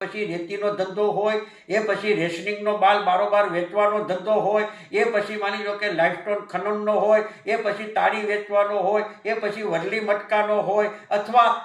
પછી રેતીનો ધંધો હોય, એ પછી રેશનિંગનો બાલ બારોબાર વેચવાનો ધંધો હોય, એ પછી માની લો કે લાઇફસ્ટોન ખનનનો હોય, એ પછી તાળી વેચવાનો હોય, એ પછી વરલી મટકાનો હોય, અથવા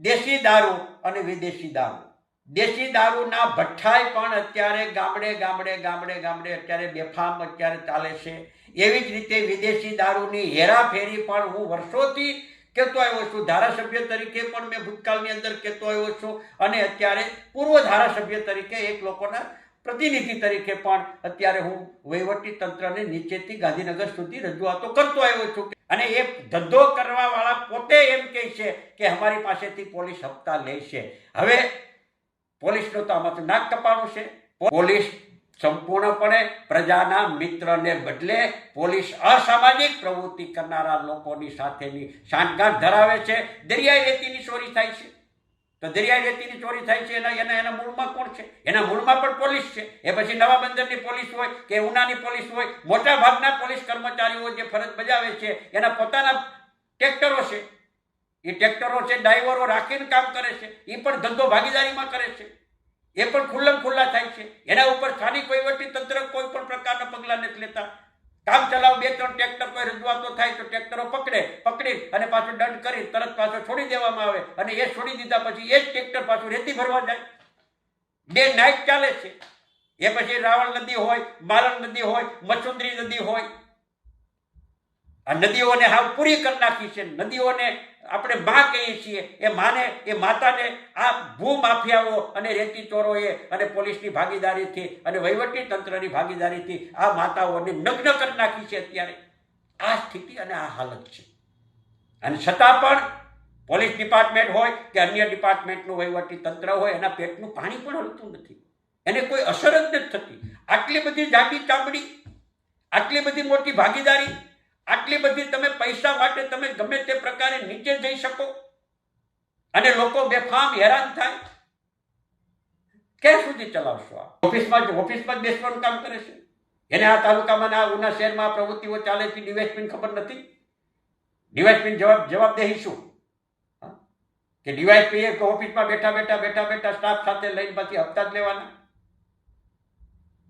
દેશી દારૂ અને વિદેશી દારૂ. દેશી દારૂના ભઠ્ઠાઈ પણ અત્યારે ગામડે ગામડે ગામડે ગામડે અત્યારે બેફામ અત્યારે ચાલે છે. એવી જ રીતે વિદેશી દારૂની હેરાફેરી પણ હું વર્ષોથી કહેતો આવ્યો છું, ધારાસભ્ય તરીકે પણ મેં ભૂતકાળની અંદર કહેતો આવ્યો છું અને અત્યારે પૂર્વ ધારાસભ્ય તરીકે એક લોકોના પ્રતિનિધિ તરીકે પણ અત્યારે હું વહીવટી તંત્રને નીચેથી ગાંધીનગર સુધી રજૂઆતો કરતો આવ્યો છું અને એ ધંધો કરવા વાળા પોતે એમ કહે છે કે અમારી પાસેથી પોલીસ હપ્તા લે છે. હવે પોલીસનું તો આમાં નાક કપાણું છે. પોલીસ સંપૂર્ણપણે પ્રજાના મિત્રને બદલે પોલીસ અસામાજિક પ્રવૃત્તિ કરનારા લોકોની સાથેની સાંઠગાંઠ ધરાવે છે. દરિયાઈ રેતીની ચોરી થાય છે. તો દરિયાઈ રેતીની ચોરી થાય છે એના એના એના મૂળમાં કોણ છે? એના મૂળમાં પણ પોલીસ છે. એ પછી નવા બંદરની પોલીસ હોય કે ઉનાની પોલીસ હોય, મોટા ભાગના પોલીસ કર્મચારીઓ જે ફરજ બજાવે છે, એના પોતાના ટ્રેક્ટરો છે. એ ટ્રેક્ટરો છે, ડ્રાઈવરો રાખીને કામ કરે છે. એ પણ ધંધો ભાગીદારીમાં કરે છે. એ પણ ખુલ્લમ ખુલ્લા થાય છે. એના ઉપર સ્થાનિક વહીવટી તંત્ર કોઈ પણ પ્રકારના પગલાં નથી લેતા. કામ ચલાવ, બે, ત્રણ ટ્રેક્ટર કોઈ રજૂઆતો થાય તો ટ્રેક્ટરો પકડે, પકડી અને પાછું દંડ કરી તરત પાછો છોડી દેવામાં આવે અને એ છોડી દીધા પછી એ જ ટ્રેક્ટર પાછું રેતી ભરવા જાય. બે નાઇટ ચાલે છે. એ પછી રાવણ નદી હોય માલણ નદી હોય મચુંદરી નદી હોય. આ નદીઓને હાવ પૂરી કરી નાખી છે. નદીઓને આપણે મા કહીએ છીએ, એ માને, એ માતાને આ ભૂ માફિયાઓ અને રેતી ચોરોએ અને પોલીસની ભાગીદારીથી અને વહીવટી તંત્રની ભાગીદારીથી આ માતાઓને નગ્ન કરી નાખી છે અત્યારે. આ સ્થિતિ અને આ હાલત છે. અને છતાં પણ પોલીસ ડિપાર્ટમેન્ટ હોય કે અન્ય ડિપાર્ટમેન્ટનું વહીવટી તંત્ર હોય, એના પેટનું પાણી પણ હલતું નથી. એને કોઈ અસર જ નથી થતી. આટલી બધી જાડી ચામડી, આટલી બધી મોટી ભાગીદારી આટલી બધી તમે પૈસા માટે તમે ગમે તે પ્રકારે નીચે જઈ શકો. અને લોકો બેફામ હેરાન થાય. ક્યાં સુધી ચલાવશો આ? ઓફિસમાં ઓફિસમાં જ બેસવાનું કામ કરે છે? એને આ તાલુકામાં આ ઉના શહેરમાં આ પ્રવૃત્તિઓ ચાલે છે ડીવાયસપીને ખબર નથી? ડિવાઇસમેન જવાબ જવાબદેહી શું? કે ડીવાયસપી ઓફિસમાં બેઠા બેઠા બેઠા બેઠા સ્ટાફ સાથે લઈને પછી હપ્તા જ લેવાના?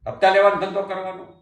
હપ્તા લેવાનો ધંધો કરવાનો?